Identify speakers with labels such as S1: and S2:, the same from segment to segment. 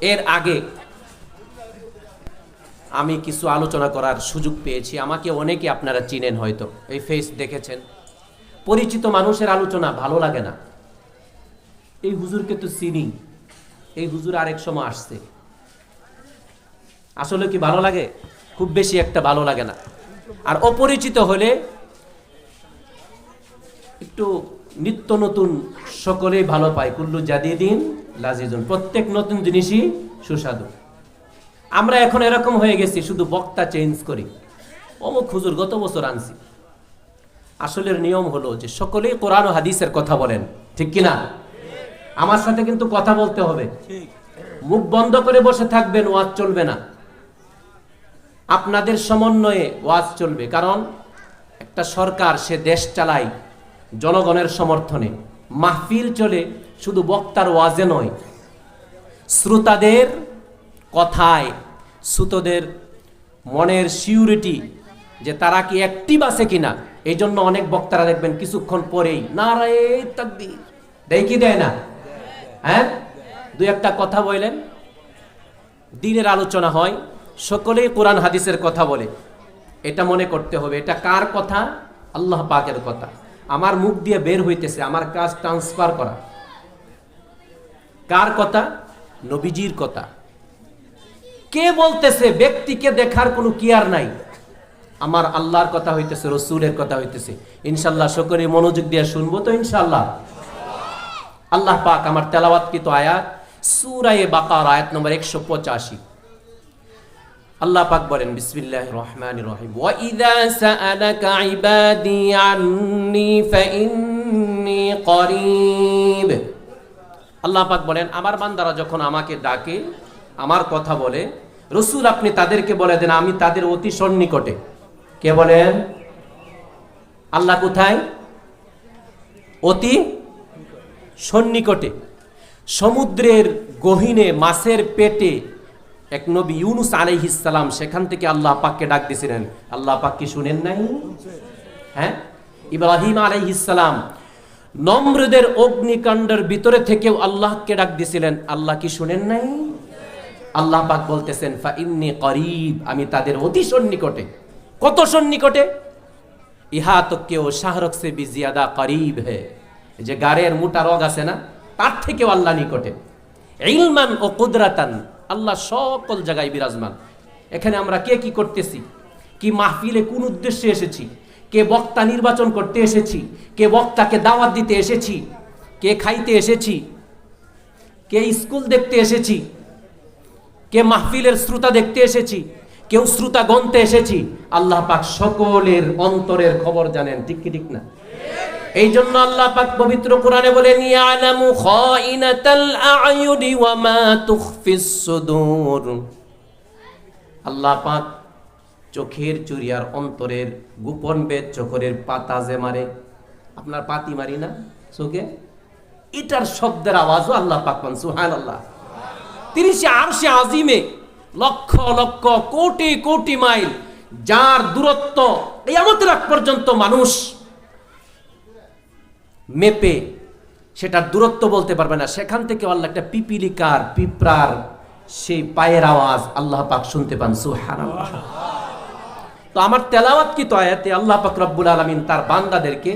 S1: এর আগে আমি কিছু আলোচনা করার সুযোগ পেয়েছি। আমাকে অনেকে আপনারা চিনেন হয়তো। এই ফেস দেখেছেন। পরিচিত মানুষের আলোচনা ভালো লাগে না। এই হুজুরকে তো চিনি। এই হুজুর আরেক সময় আসছে। আসলে কি ভালো লাগে? খুব বেশি একটা ভালো লাগে না। আর অপরিচিত হলে একটু নিত্য নতুন সকলেই ভালো পায়। কুল্লু জাদিদিন লাজিজুন। প্রত্যেক নতুন জিনিসই সুস্বাদু। আমরা এখন এরকম হয়ে গেছি, শুধু বক্তা চেঞ্জ করি। অমুক হুজুর গত বছর আনছি। আসলের নিয়ম হলো যে সকলেই কোরআন ও হাদিসের কথা বলেন। ঠিক কিনা আমার সাথে কিন্তু কথা বলতে হবে। মুখ বন্ধ করে বসে থাকবেন, ওয়াজ চলবে না। আপনাদের সমন্বয়ে ওয়াজ চলবে। কারণ একটা সরকার, সে দেশ চালায়। জনগণের সমর্থনে। মাহফিল চলে শুধু বক্তার ওয়াজে নয়, শ্রোতাদের কথায়, শ্রোতদের মনের সিউরিটি যে তারা কি অ্যাক্টিভ আছে কিনা এই জন্য অনেক বক্তারা দেখবেন কিছুক্ষণ পরেই, নারায়ে তাকবীর। দেয় কি দেয় না? হ্যাঁ? দুই একটা কথা বললেন দিনের আলোচনা হয়, সকলেই কোরআন, হাদিসের কথা বলে। এটা মনে করতে হবে, এটা কার কথা? আল্লাহ পাকের কথা। আমার মুখ দিয়ে বের হইতেছে, আমার কাজ ট্রান্সফার করা। কার কথা? নবীজির কথা। কে বলতেছে, ব্যক্তিকে দেখার কোনো কিয়ার নাই? আমার আল্লাহর কথা হইতেছে, রসুলের কথা হইতেছে। ইনশাল্লাহ, সকলে মনোযোগ দিয়ে শুনব তো ইনশাল্লাহ। আল্লাহ পাক আমার তেলাওয়াতকৃত আয়াত সুরায়ে বাকার, আয়াত নম্বর একশো পঁচাশি। আল্লাহ পাক বলেন বিসমিল্লাহ রহমান রহিম। ওয়াইদা সাআলাকা ইবাদি আন্নি ফাইন্নি করিব। আল্লাহ পাক বলেন, আমার বান্দারা যখন আমাকে ডাকে, আমার কথা বলে, রসুল আপনি তাদেরকে বলে দেন, আমি তাদের অতি সন্নিকটে। কে বলেন? আল্লাহ কোথায়? অতি সন্নিকটে। সমুদ্রের গহীনে, মাছের পেটে এক নবী ইউনুস আলাইহিসালাম সেখান থেকে আল্লাহ পাককে ডাক দিয়েছিলেন। আল্লাহ পাক কি শুনেন নাই? হ্যাঁ? ইব্রাহিম আলাইহিসালাম নম্রদের অগ্নিকাণ্ডের ভিতরে থেকেও আল্লাহকে ডাক দিয়েছিলেন। আল্লাহ কি শুনেন নাই? আল্লাহ পাক বলতেছেন, ফা ইন্নি করিব আমি তাদের অতি সন্নিকটে। কত সন্নিকটে? ইহা তো কেউ শাহরক সে বি জিয়াদা করিব হে। যে গাড়ের মোটা রগ আছে না, তার থেকেও আল্লাহ নিকটে। ইলমান ও কুদরাতান আল্লাহ সকল জায়গায় বিরাজমান। এখানে আমরা কে কি করতেছি? কি মাহফিলে কোন উদ্দেশ্যে এসেছি? কে বক্তা নির্বাচন করতে এসেছি? কে বক্তাকে দাওয়াত দিতে এসেছি? কে খাইতে এসেছি? কে স্কুল দেখতে এসেছি? কে মাহফিলের শ্রোতা দেখতে এসেছি? কেউ শ্রোতা গন্তে এসেছি? আল্লাহ পাক সকলের অন্তরের খবর জানেন, ঠিক কি ঠিক না? এই জন্য আল্লাহ পাক পবিত্র কোরআনে বলেন ইয়ালামু খাইনাতাল আয়ুনি ওয়া মা তুখফিস সুদূর। আল্লাহ পাক চোখের চুরিয়ার অন্তরের গোপন বেদ চোখরের পাতা যে মারে, আপনার পাতি মারি না চোখে? এটার শব্দের আওয়াজও আল্লাহ পাক পান সুহান আল্লাহ তিরিশে আরশে আজিমে লক্ষ লক্ষ কোটি কোটি মাইল যার দূরত্ব এই আমাদের পর্যন্ত মানুষ মেপে সেটার দূরত্ব বলতে পারবে না। সেখান থেকে আল্লাহ একটা পিপিলিকার পিঁপড়ার সেই পায়ের আওয়াজ আল্লাহ পাক শুনতে পান সুহান তো আমার তেলাওয়াত কি তো আয়াতে আল্লাহ পাক রব্বুল আলমিন তার বান্দাদেরকে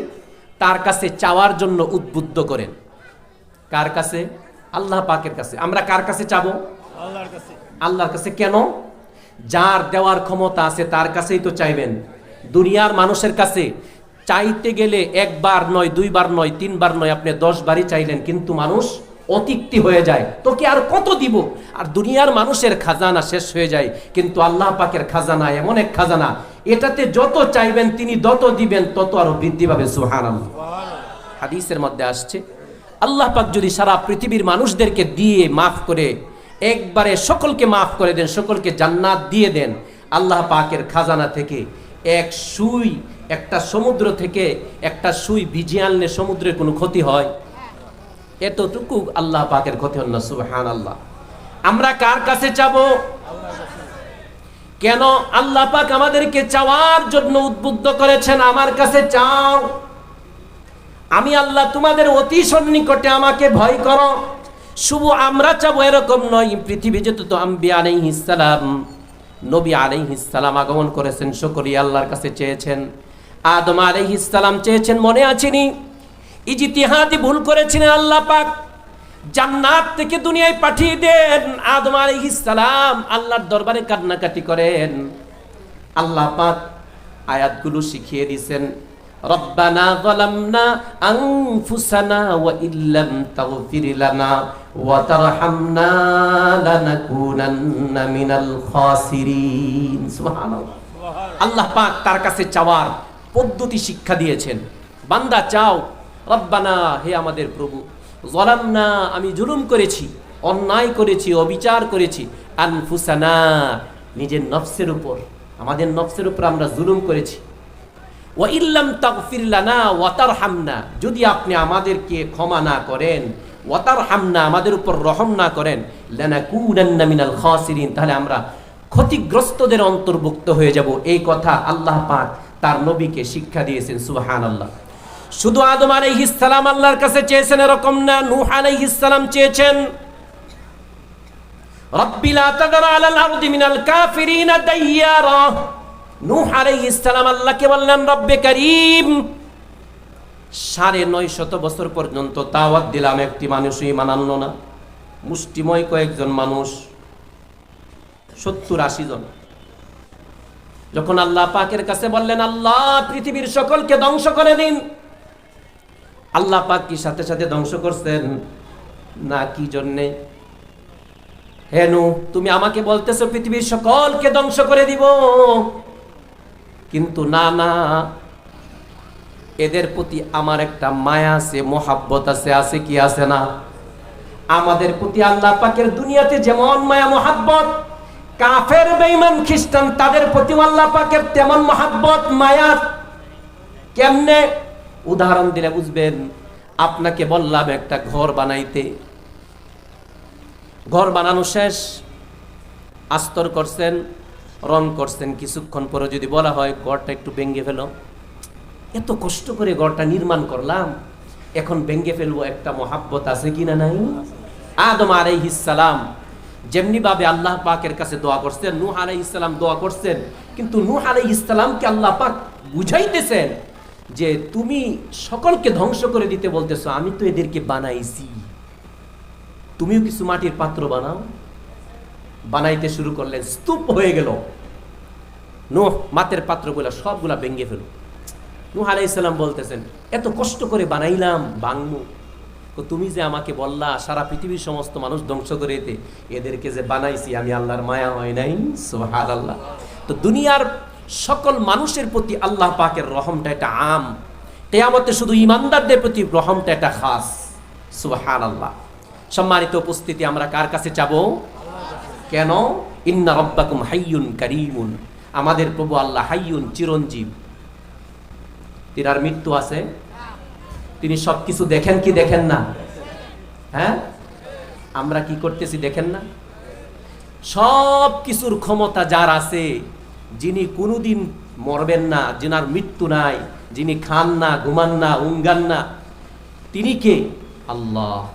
S1: তার কাছে চাওয়ার জন্য উদ্বুদ্ধ করেন। কার কাছে? আল্লাহ পাকের কাছে। আমরা কার কাছে চাবো?
S2: আল্লাহর কাছে।
S1: আল্লাহর কাছে কেন? যার দেওয়ার ক্ষমতা আছে তার কাছেই তো চাইবেন। দুনিয়ার মানুষের কাছে চাইতে গেলে একবার নয়, দুইবার নয়, তিনবার নয়, আপনি দশ বারই চাইলেন, কিন্তু মানুষ অতিক্তি হয়ে যায়। তোকে আর কত দিব? আর দুনিয়ার মানুষের খাজানা শেষ হয়ে যায়, কিন্তু আল্লাহ পাকের খাজানা এমন এক খাজানা, এটাতে যত চাইবেন, তিনি যত দিবেন, তত আরও বৃদ্ধি পাবে সুহান হাদিসের মধ্যে আসছে, আল্লাহ পাক যদি সারা পৃথিবীর মানুষদেরকে দিয়ে মাফ করে, একবারে সকলকে মাফ করে দেন, সকলকে জান্নাত দিয়ে দেন, আল্লাহ পাকের খাজানা থেকে এক সুই একটা সমুদ্র থেকে একটা সুই ভিজিয়ে আনলে সমুদ্রের কোনো ক্ষতি হয়? এতটুকু আল্লাহ পাকের ক্ষতি হন না সুবহান আল্লাহ আমরা কার কাছে চাবো কেন আল্লাহ পাক আমাদেরকে চাওয়ার জন্য উদ্বুদ্ধ করেছেন? আমার কাছে চাও। আমি আল্লাহ তোমাদের অতি সন্নিকটে আমাকে ভয় করো। শুভ আমরা চাবো এরকম নয়, পৃথিবী যত তো আম্বি আলাইহিসসালাম নবী আলাইহিসসালাম আগমন করেছেন সকলি আল্লাহর কাছে চেয়েছেন। আদম আলাইহিসালাম চেয়েছেন, মনে আছেনি ইজিতিহাদি ভুল করেছেন আল্লাহ পাক, জান্নাত থেকে দুনিয়ায় পাঠিয়ে দেন আদম আলাইহিসালাম আল্লাহর দরবারে কান্নাকাটি করেন। আল্লাহ পাক আয়াতগুলো শিখিয়ে দিয়েছেন রব্বানা যালামনা আনফুসানা ওয়া ইল্লাম তাগফির লানা ওয়া তারহামনা লানাকুনান্না মিনাল খাসিরিন। সুবহানাল্লাহ। আল্লাহ পাক তার কাছে চাওয়ার পদ্ধতি শিক্ষা দিয়েছেন। বান্দা, চাও, রব্বানা, হে আমাদের প্রভু, জলামনা, আমি জুলুম করেছি, অন্যায় করেছি, অবিচার করেছি, আনফুসানা, নিজের নফসের উপর, আমাদের নফসের উপর আমরা জুলুম করেছি। ওয়া ইল্লাম তাগফির লানা ওয়াতার হামনা যদি আপনি আমাদেরকে ক্ষমা না করেন ওয়াতার হামনা আমাদের উপর রহম না করেন, লানাকুনান্না মিনাল খাসিরিন, তাহলে আমরা ক্ষতিগ্রস্তদের অন্তর্ভুক্ত হয়ে যাব। এই কথা আল্লাহ পাক তার নবীকে শিক্ষা দিয়েছেন, সুবহানাল্লাহ। শুধু আদম আলাইহিস সালাম আল্লাহর কাছে চেয়েছেন, এরকম না, নূহ আলাইহিস সালাম চেয়েছেন সাড়ে নয় শত বছর পর্যন্ত দিলাম একটি মানুষই না। মুষ্টিময় কয়েকজন মানুষ, সত্তর আশি জন। যখন আল্লাহ পাকের কাছে বললেন, আল্লাহ, পৃথিবীর সকলকে ধ্বংস করে দিন। আল্লাহ পাক কি সাথে সাথে ধ্বংস করছেন? না, কি জন্যে? হেনু তুমি আমাকে বলতেছো, পৃথিবীর সকলকে ধ্বংস করে দিব। কিন্তু না না, এদের প্রতি আমার একটা মায়া আছে, মোহাব্বত আছে আছে কি আছে না? আমাদের প্রতি আল্লাহ পাকের দুনিয়াতে যেমন মায়া, মোহাব্বত কাফের, বেঈমান, খ্রিস্টান, তাদের প্রতি আল্লাহ পাকের তেমন মহাব্বত মায়া কেমনে? উদাহরণ দিলে বুঝবেন, আপনাকে বললাম একটা ঘর বানাইতে। ঘর বানানো শেষ, আস্তর করছেন, রং করছেন, কিছুক্ষণ পরে যদি বলা হয় ঘরটা একটু ভেঙে ফেল। এত কষ্ট করে ঘরটা নির্মাণ করলাম, এখন ভেঙে ফেলব, একটা মহাব্বত আছে কিনা নাই? আদম আলাইহিসসালাম যেমনি ভাবে আল্লাহ পাকের কাছে দোয়া করছেন, নূহ আলাইহিসসালাম দোয়া করছেন, কিন্তু নূহ আলাইহিসসালামকে আল্লাহ পাক বুঝাইতেছেন যে তুমি সকলকে ধ্বংস করে দিতে বলতেছো, আমি তো এদেরকে বানাইছি। তুমিও কিছু মাটির পাত্র বানাও। বানাইতে শুরু করলেন, স্তূপ হয়ে গেল। নোহ মাতের পাত্রগুলা সবগুলা ভেঙে ফেলো। নুহ আলাইসাল্লাম বলতেছেন, এত কষ্ট করে বানাইলাম বাংমু তুমি যে আমাকে বললা, সারা পৃথিবীর সমস্ত মানুষ ধ্বংস করে দিতে, এদেরকে যে বানাইছি আমি আল্লাহর মায়া হয় নাই সোহার আল্লাহ তো দুনিয়ার সকল মানুষের প্রতি আল্লাহ পাকের রহমটা এটা আম। কেয়ামতে শুধু ইমানদারদের প্রতি রহমটা এটা খাস সুবাহান আল্লাহ সম্মানিত উপস্থিতি, আমরা কার কাছে চাবো কেন? ইন্না রব্বাকুম হাইয়ুন কারিমুন। আমাদের প্রভু আল্লাহ হাইয়ুন চিরঞ্জীব। তিনার মৃত্যু আছে। তিনি সব কিছু দেখেন কি দেখেন না? হ্যাঁ? আমরা কি করতেছি দেখেন না? সব কিছুর ক্ষমতা যার আছে, যিনি কোনোদিন মরবেন না, যিনার মৃত্যু নাই, যিনি খান না, ঘুমান না উঙ্গান না, তিনি কে? আল্লাহ।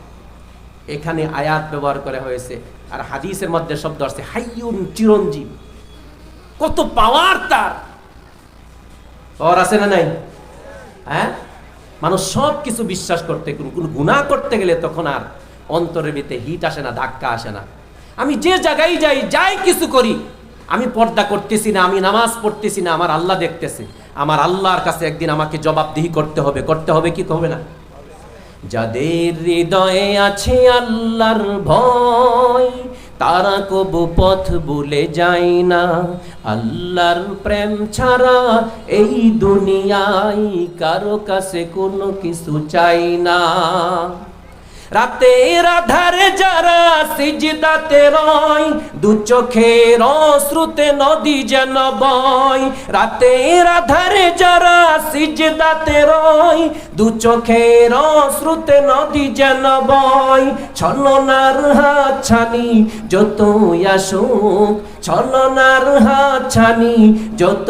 S1: এখানে আয়াত ব্যবহার করা হয়েছে, আর হাদিসের মধ্যে শব্দ আসছে, হাইয়ুন চিরঞ্জীব। কত পাওয়ার তার। পাওয়ার আছে না নাই? হ্যাঁ? মানুষ সব কিছু বিশ্বাস করতে, কোনো গুণা করতে গেলে তখন আর অন্তরের ভিতরে হিট আসে না, ধাক্কা আসে না। আমি যে জায়গায় যাই যাই কিছু করি, আমি পর্দা করতেছি না, আমি নামাজ পড়তেছি না, আমার আল্লাহ দেখতেছে। আমার আল্লাহর কাছে একদিন আমাকে জবাবদিহি করতে হবে করতে হবে কি হবে না? যাদের হৃদয়ে আছে আল্লাহর ভয় তারা কবু পথ ভুলে যায় না। আল্লাহর প্রেম ছাড়া এই দুনিয়ায় কারও কাছে কোনো কিছু চাই না। রাতের আধারে যারা সিজদাতে রয়, দু চোখের শ্রুতে নদী যেন বয়। রাতের আধারে যারা সিজদাতে রয় দু চোখের শ্রুতে নদী যেন বয়। ছলনার হাত ছানি যত আসুক ছলনার হাছানি যত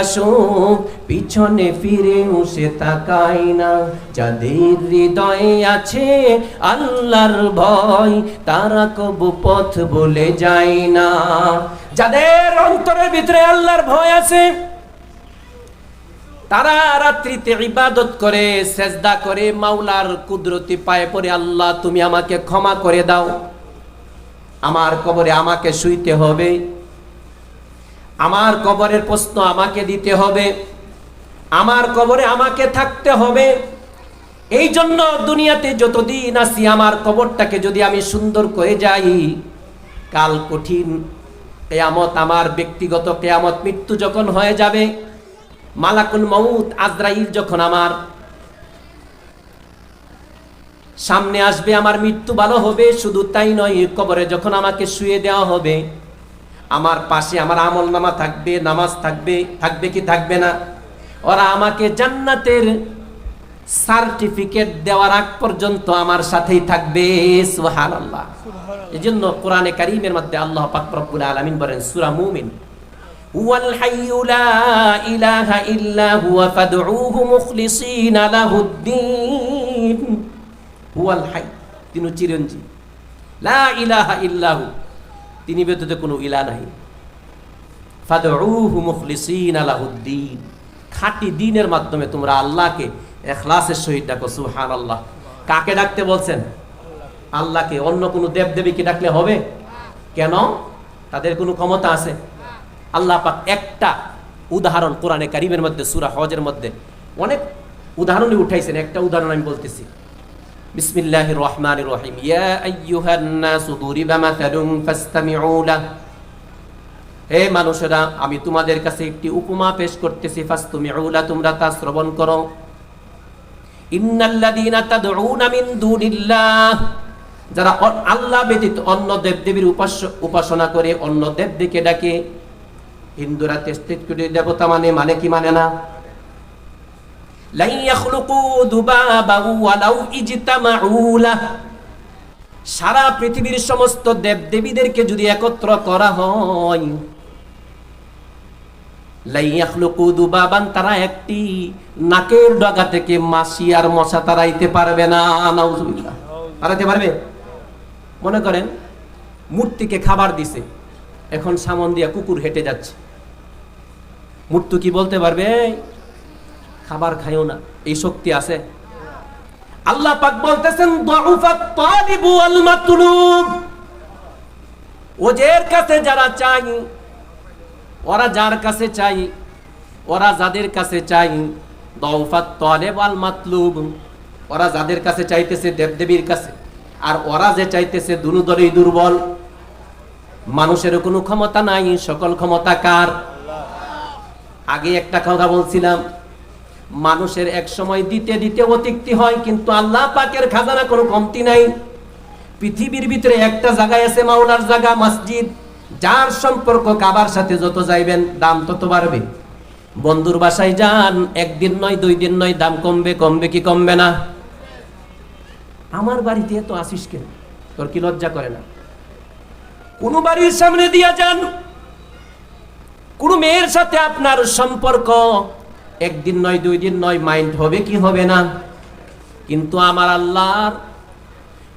S1: আসুক, পিছনে ফিরে সে তাকায় না। যাদের হৃদয়ে আছে আল্লাহর ভয়, তারা কবু পথ বলে যায় না। যাদের অন্তরের ভিতরে আল্লাহর ভয় আছে তারা রাত্রিতে ইবাদত করে, সেজদা করে, মাওলার কুদরতি পায়ে পড়ে, আল্লাহ তুমি আমাকে ক্ষমা করে দাও। আমার কবরে আমাকে শুইতে হবে। আমার কবরের প্রশ্ন আমাকে দিতে হবে। আমার কবরে আমাকে থাকতে হবে। এই জন্য দুনিয়াতে যতদিন আছি, আমার কবরটাকে যদি আমি সুন্দর করে যাই, কাল কঠিন কেয়ামত, আমার ব্যক্তিগত কেয়ামত, মৃত্যু যখন হয়ে যাবে মালাকুল মউত আজরাইল যখন আমার সামনে আসবে আমার মৃত্যু ভালো হবে শুধু তাই নয় কবরে যখন আমাকে শুয়ে দেওয়া হবে আমার পাশে আমার আমল নামা থাকবে নামাজ থাকবে থাকবে কি থাকবে না? ওরা আমাকে জান্নাতের সার্টিফিকেট দেওয়ার আগ পর্যন্ত আমার সাথেই থাকবে সুবহানাল্লাহ। এই জন্য কোরআনে কারিমের মধ্যে আল্লাহ পাক রব্বুল আলামিন বলেন সুরা মুমিন। হুয়াল হাইয়্যু লা ইলাহা ইল্লা হুয়া ফাদউহু মুখলিসিনা লাহুদ্দিন। হুয়াল হাই, তিনি চিরঞ্জীব। লা ইলাহা ইল্লাহু তিনি ব্যতীত কোনো ইলা নাই। ফাদউহু মুখলিসিনা লাহুদ্দিন। খাঁটি দিনের মাধ্যমে তোমরা আল্লাহকে এখলাসের সহিত ডাকো, সুবহানাল্লাহ। কাকে ডাকতে বলছেন? আল্লাহকে। অন্য কোনো দেব দেবীকে ডাকলে হবে? কেন? তাদের কোনো ক্ষমতা আছে? আল্লাহ পাক একটা উদাহরণ কোরআনে কারিমের মধ্যে, সুরা হজের মধ্যে অনেক উদাহরণই উঠাইছেন। একটা উদাহরণ আমি বলতেছি। বিসমিল্লাহির রহমানির রহিম। ইয়া আইয়ুহান নাসু হে মানুষেরা, আমি তোমাদের কাছে একটি উপমা পেশ করতেছি। ফাসতুমিউলা তোমরা তা শ্রবণ করো। ইন্নাল্লাযীনা তাদউনা মিন যারা আল্লাহ ব্যতীত অন্য দেবদেবীর উপাস্য উপাসনা করে, অন্য দেবদেবীকে ডাকে। হিন্দুরা তেস্তিত কোটি দেবতা মানে মানে কি মানে না? সারা পৃথিবীর সমস্ত দেবদেবীদেরকে যদি একত্র করা হয় তারা একটি নাকের ডগা থেকে মাছি আর মশা তারাইতে পারবে না তারাইতে পারবে? মনে করেন, মূর্তিকে খাবার দিছে, এখন সামন দিয়া কুকুর হেঁটে যাচ্ছে। মূর্তি কি বলতে পারবে? খাবার খাইও না, এই শক্তি আছে। আল্লাহ পাক বলতেছেন ওদের কাছে যারা চাই, ওরা যার কাছে চাই, ওরা যাদের কাছে চাই দাউফাত তালিব ওয়াল মাতলুব। ওরা যাদের কাছে চাইতেছে দেবদেবীর কাছে, আর ওরা যে চাইতেছে দুনু দুর্বল। মানুষের কোনো ক্ষমতা নাই, সকল ক্ষমতা কার? আগে একটা কথা বলছিলাম, মানুষের এক সময় দিতে দিতে অতিক্তি হয়, কিন্তু আল্লাহ পাকের খাজানা কোনো কমতি নাই। পৃথিবীর ভিতরে একটা জায়গায় আছে মাওলার জায়গা, মসজিদ, যার সম্পর্ক কাবার সাথে যত যাইবেন দাম তত বাড়বে। বন্ধুর বাসায় যান, একদিন নয়, দুই দিন নয়, দাম কমবে কমবে কি কমবে না? আমার বাড়িতে তো আসিস কেন? তোর কি লজ্জা করে না? কোন বাড়ির সামনে দিয়া যান। কোন মেয়ের সাথে আপনার সম্পর্ক? একদিন নয়, দুই দিন নয়, মাইন্ড হবে কি হবে না? কিন্তু আমার আল্লাহর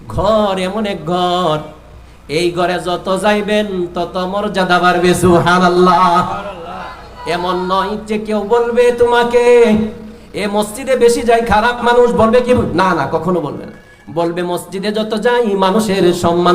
S1: ঘর এমন এক ঘর। এই ঘরে যত যাইবেন, তত মর্যাদা বাড়বে সুহান আল্লাহ এমন নয় যে কেউ বলবে তোমাকে, এ মসজিদে বেশি যাই খারাপ মানুষ বলবে কি? না না, কখনো বলবে না। বলবে, মসজিদে যত যাই, মানুষের সম্মান